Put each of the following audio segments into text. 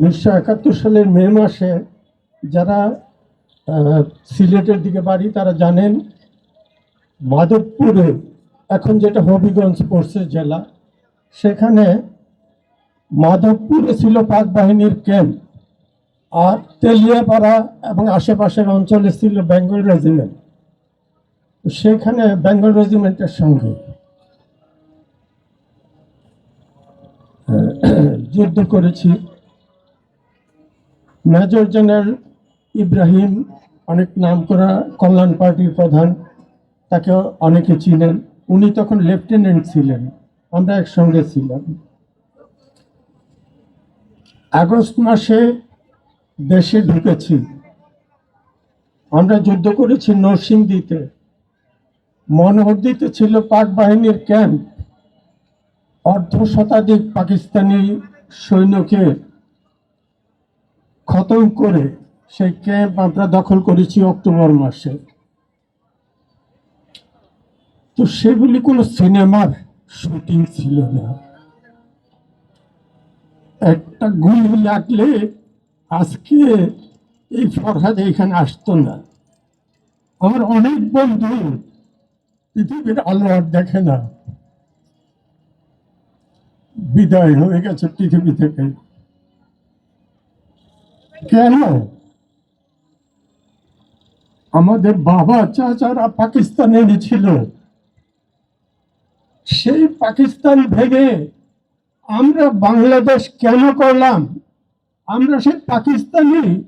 উনিশশো একাত্তর সালের মে মাসে যারা সিলেটের দিকে বাড়ি, তারা জানেন মাধবপুরে, এখন যেটা হবিগঞ্জ পড়ছে জেলা, সেখানে মাধবপুরে ছিল পাক বাহিনীর ক্যাম্প, আর তেলিয়াপাড়া এবং আশেপাশের অঞ্চলে ছিল বেঙ্গল রেজিমেন্ট। সেখানে বেঙ্গল রেজিমেন্টের সঙ্গে যুদ্ধ করেছি। মেজর জেনারেল ইব্রাহিম, অনেক নাম করা কল্যাণ পার্টির প্রধান তাকে অনেকে চিনেন। উনি তখন লেফটেন্যান্ট ছিলেন, আমরা একসঙ্গে ছিলাম। আগস্ট মাসে দেশে ঢুকেছি। আমরা যুদ্ধ করেছি নরসিংদীতে। মনোহরদীতে ছিল পাক বাহিনীর ক্যাম্প। অর্ধ শতাধিক পাকিস্তানি সৈন্যকে খতম করে সেই ক্যাম্প আমরা দখল করেছি অক্টোবর মাসে। তো সেগুলি কোনো সিনেমার শুটিং ছিল না। একটা গুলি লাগলে আজকে এই ফরহাদ এখানে আসতো না। আমার অনেক বন্ধু পৃথিবীর আলো আর দেখে না। বিদায় হয়ে গেছে পৃথিবী থেকে। কেন? আমাদের বাবা চাচারা পাকিস্তানে ছিল সেই পাকিস্তান ভেঙে আমরা বাংলাদেশ কেন করলাম? আমরা সেই পাকিস্তানি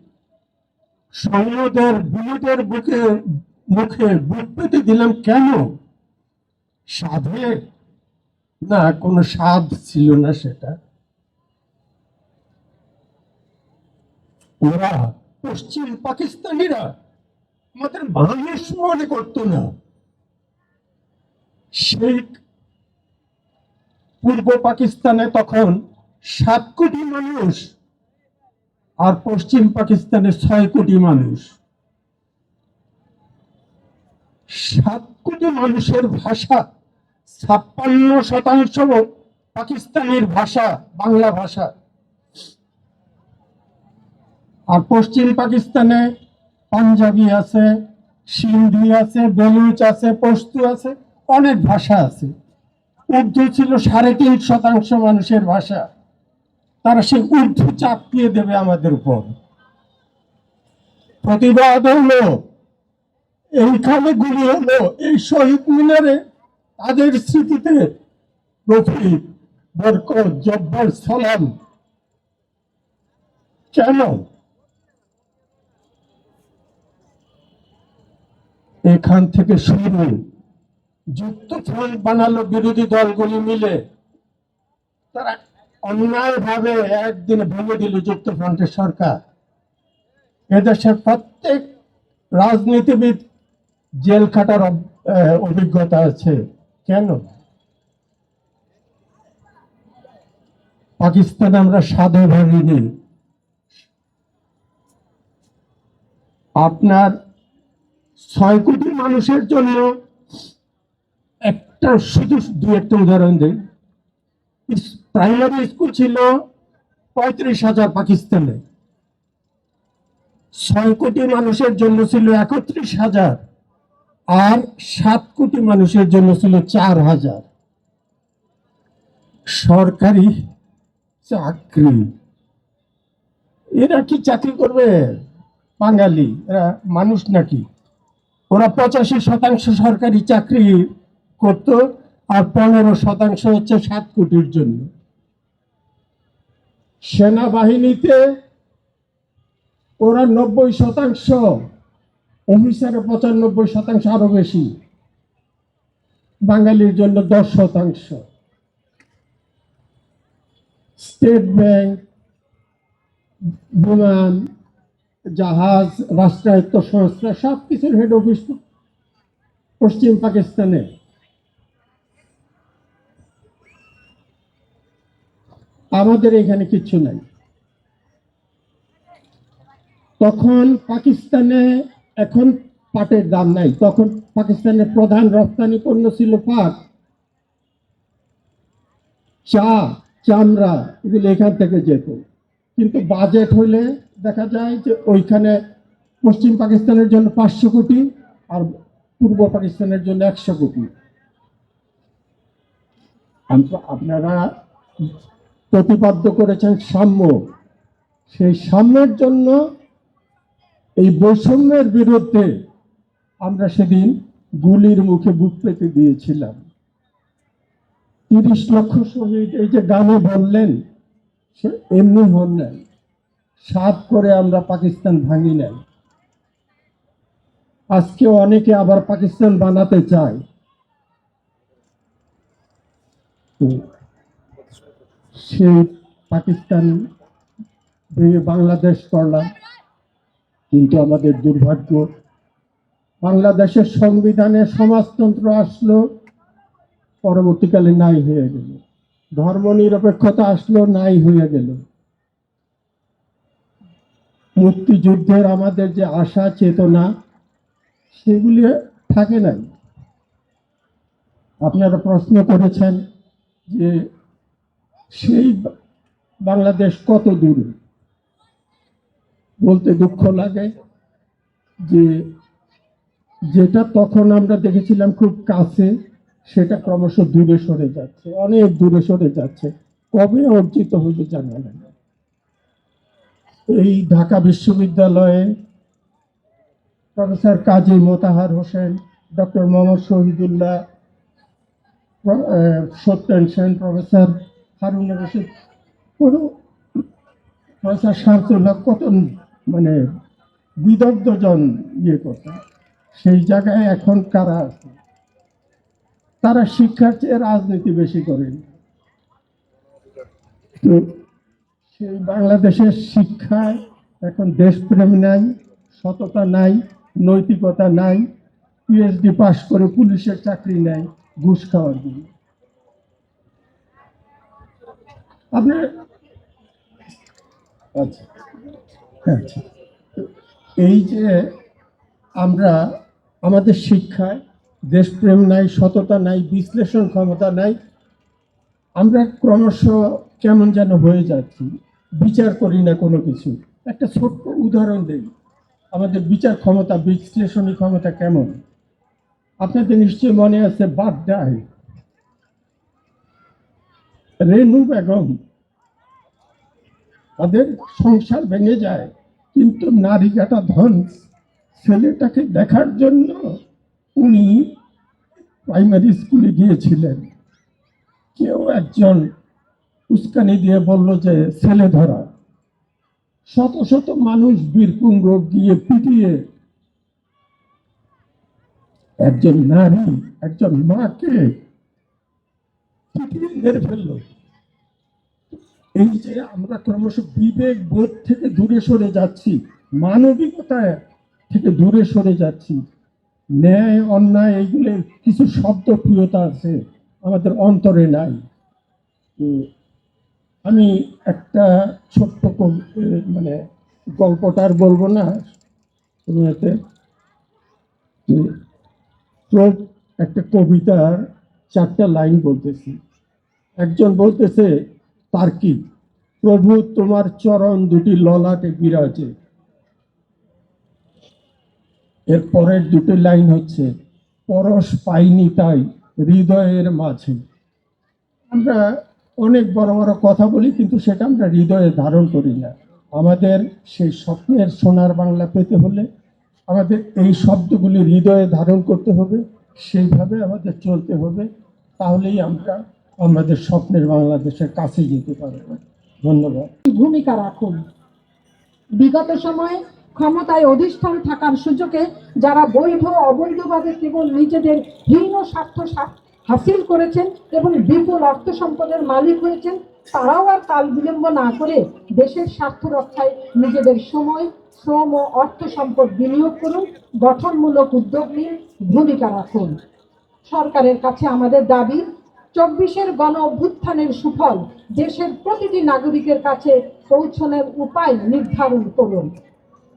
সৈন্যদের বুলেটের বুকে, মুখে বুক পেতে দিলাম কেন? সাধে? না, কোনো স্বাদ ছিল না সেটা। ওরা পশ্চিম পাকিস্তানিরা আমাদের মানুষ মনে করতো না। সেই পূর্ব পাকিস্তানে তখন সাত কোটি মানুষ আর পশ্চিম পাকিস্তানে ছয় কোটি মানুষ। সাত কোটি মানুষের ভাষা ছাপ্পান্ন শতাংশ পাকিস্তানের ভাষা, বাংলা ভাষা। আর পশ্চিম পাকিস্তানে পাঞ্জাবি আছে, সিন্ধি আছে, বেলুচ আছে, পশতু আছে, অনেক ভাষা আছে। উর্দু ছিল সাড়ে তিন শতাংশ মানুষের ভাষা। তারা সেই উর্দু চাপিয়ে দেবে আমাদের উপর। প্রতিবাদ হলো, এইখানে গুলি হলো, এই শহীদ মিনারে তাদের স্মৃতিতে রফিক, বরকত, জব্বার সালাম। কেন? এখান থেকে শুরু। যুক্ত ফ্রন্ট বানালো বিরোধী দলগুলি মিলে। তারা অন্যায় ভাবে একদিনে ভেঙে দিল যুক্ত ফ্রন্টের সরকার। এদেশের প্রত্যেক রাজনীতিবিদ জেল খাটার অভিজ্ঞতা আছে। কেন? পাকিস্তানে আমরা সাধে ভাঙিনি আপনার ছয় কোটি মানুষের জন্য একটা শুধু দু একটা উদাহরণ দিই। প্রাইমারি স্কুল ছিল পঁয়ত্রিশ হাজার পাকিস্তানে। ছয় কোটি মানুষের জন্য ছিল একত্রিশ হাজার আর সাত কোটি মানুষের জন্য ছিল চার হাজার। সরকারি চাকরি। এরা কি চাকরি করবে? বাঙালি। এরা মানুষ নাকি? ওরা পঁচাশি শতাংশ সরকারি চাকরি করত আর পনেরো শতাংশ হচ্ছে সাত কোটির জন্য। সেনাবাহিনীতে ওরা নব্বই শতাংশ, অফিসারে পঁচানব্বই শতাংশ আরও বেশি। বাঙালির জন্য দশ শতাংশ। স্টেট ব্যাংক বিমান জাহাজ, রাষ্ট্রায়ত্ত সংস্থা সব কিছুর হেড অফিস পশ্চিম পাকিস্তানে। আমাদের এখানে কিছু নাই। তখন পাকিস্তানে এখন পাটের দাম নাই। তখন পাকিস্তানের প্রধান রপ্তানি পণ্য ছিল পাট। চা, চামড়া, এগুলো এখান থেকে যেত। কিন্তু বাজেট হলে দেখা যায় যে ওইখানে পশ্চিম পাকিস্তানের জন্য পাঁচশো কোটি আর পূর্ব পাকিস্তানের জন্য একশো কোটি। আপনারা প্রতিপাদ্য করেছেন সাম্য। সেই সাম্যের জন্য এই বৈষম্যের বিরুদ্ধে আমরা সেদিন গুলির মুখে বুক পেতে দিয়েছিলাম। তিরিশ লক্ষ শহীদ, এই যে গানে বললেন সে এমনি হন নাই। সাত করে আমরা পাকিস্তান ভাঙি নাই। আজকে অনেকে আবার পাকিস্তান বানাতে চায়। সে পাকিস্তান বাংলাদেশ করলাম। কিন্তু আমাদের দুর্ভাগ্য, বাংলাদেশের সংবিধানে সমাজতন্ত্র আসলো, পরবর্তীকালে নাই হয়ে গেল। ধর্ম নিরপেক্ষতা আসলো, নাই হয়ে গেল। মুক্তিযুদ্ধের আমাদের যে আশা, চেতনা, সেগুলি থাকে নাই। আপনারা প্রশ্ন করেছেন যে সেই বাংলাদেশ কত দূরে? বলতে দুঃখ লাগে যে যেটা তখন আমরা দেখেছিলাম খুব কাছে সেটা ক্রমশ দূরে সরে যাচ্ছে, অনেক দূরে সরে যাচ্ছে। কবে অর্জিত হইবে জানা নেই এই ঢাকা বিশ্ববিদ্যালয়ে professor Kazi Motahar Hossain, doctor Mohammad Shahidullah Satyen Sen, professor Harun Rashid পুরো প্রফেসর শামসুল্লাহ কত মানে বিদগ্ধজন ইয়ে করতেন সেই জায়গায় এখন কারা আছে? তারা শিক্ষার চেয়ে রাজনীতি বেশি করেন তো সেই বাংলাদেশের শিক্ষায় এখন দেশপ্রেম নাই সততা নাই নৈতিকতা নাই পিএইচডি পাশ করে পুলিশের চাকরি নাই ঘুষ খাওয়ার জন্য। আপনার আচ্ছা। আচ্ছা। তো এই যে আমরা আমাদের শিক্ষায় দেশপ্রেম নাই, সততা নাই, বিশ্লেষণ ক্ষমতা নাই। আমরা ক্রমশ কেমন যেন হয়ে যাচ্ছি, বিচার করি না কোনো কিছু। একটা ছোট্ট উদাহরণ দেই, আমাদের বিচার ক্ষমতা, বিশ্লেষণী ক্ষমতা কেমন? আপনাদের নিশ্চয়ই মনে আছে বাড্ডায় রেনু বেগম, তাদের সংসার ভেঙে যায়, কিন্তু নারী কাটা ধন ছেলেটাকে দেখার জন্য উনি প্রাইমারি স্কুলে গিয়েছিলেন। কেউ একজন উস্কানি দিয়ে বলল যে, ছেলে ধরা। শত শত মানুষ বীরপুঙ্গ গিয়ে পিটিয়ে একজন নারী, একজন মাকে পিটিয়ে মেরে ফেলল। এই যে আমরা ক্রমশ বিবেক বোধ থেকে দূরে সরে যাচ্ছি মানবিকতা থেকে দূরে সরে যাচ্ছি ন্যায়, অন্যায় এইগুলোর কিছু শব্দ প্রিয়তা আছে, আমাদের অন্তরে নাই। আমি একটা ছোট্ট মানে গল্পটা আর বলব না শুরুতে যে একটা কবিতার চারটা লাইন বলতেছি। একজন বলতেছে, তার্কিক, প্রভু তোমার চরণ দুটি ললাটে বিরাজে। এর পরের দুটি লাইন হচ্ছে, পরশ পাইনি তাই হৃদয়ের মাঝে। আমরা অনেক বড় বড় কথা বলি, কিন্তু সেটা আমরা হৃদয়ে ধারণ করি না। আমাদের সেই স্বপ্নের সোনার বাংলা পেতে হলে আমাদের এই শব্দগুলি হৃদয়ে ধারণ করতে হবে, সেইভাবে আমাদের চলতে হবে, তাহলেই আমরা আমাদের স্বপ্নের বাংলাদেশের কাছে যেতে পারব। ধন্যবাদ। ভূমিকা রাখুন। বিগত সময়ে ক্ষমতায় অধিষ্ঠান থাকার সুযোগে যারা বৈধ অবৈধভাবে কেবল নিজেদের হীন স্বার্থ হাসিল করেছেন এবং বিপুল অর্থ সম্পদের মালিক হয়েছেন, তারাও আর কাল বিলম্ব না করে দেশের স্বার্থ রক্ষায় নিজেদের সময়, শ্রম ও অর্থ সম্পদ বিনিয়োগ করুন, গঠনমূলক উদ্যোগ নিয়ে ভূমিকা রাখুন। সরকারের কাছে আমাদের দাবি, চব্বিশের গণ অভ্যুত্থানের সুফল দেশের প্রতিটি নাগরিকের কাছে পৌঁছনের উপায় নির্ধারণ করুন।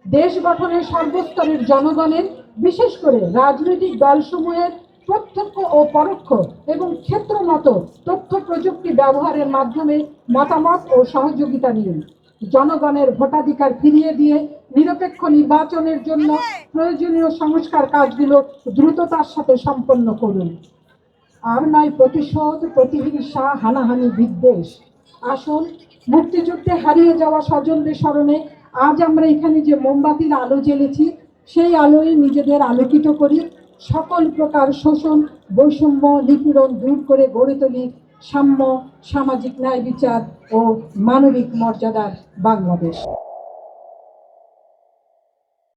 দেশ গঠনের সর্বস্তরের জনগণের, বিশেষ করে রাজনৈতিক দলসমূহের প্রত্যক্ষ ও পরোক্ষ এবং ক্ষেত্রমত তথ্য প্রযুক্তি ব্যবহারের মাধ্যমে মতামত ও সহযোগিতা নিন জনগণের ভোটাধিকার ফিরিয়ে দিয়ে নিরপেক্ষ নির্বাচনের জন্য প্রয়োজনীয় সংস্কার কাজগুলো দ্রুততার সাথে সম্পন্ন করুন। আর নয় প্রতিশোধ, প্রতিহিংসা, হানাহানি বিদ্বেষ। আসুন, মুক্তিযুদ্ধে হারিয়ে যাওয়া স্বজনদের স্মরণে আজ আমরা এখানে যে মোমবাতির আলো জ্বেলেছি, সেই আলোয় নিজেদের আলোকিত করি। সকল প্রকার শোষণ, বৈষম্য, নিপীড়ন দূর করে গড়ে তুলি সাম্য, সামাজিক ন্যায় বিচার ও মানবিক মর্যাদার বাংলাদেশ।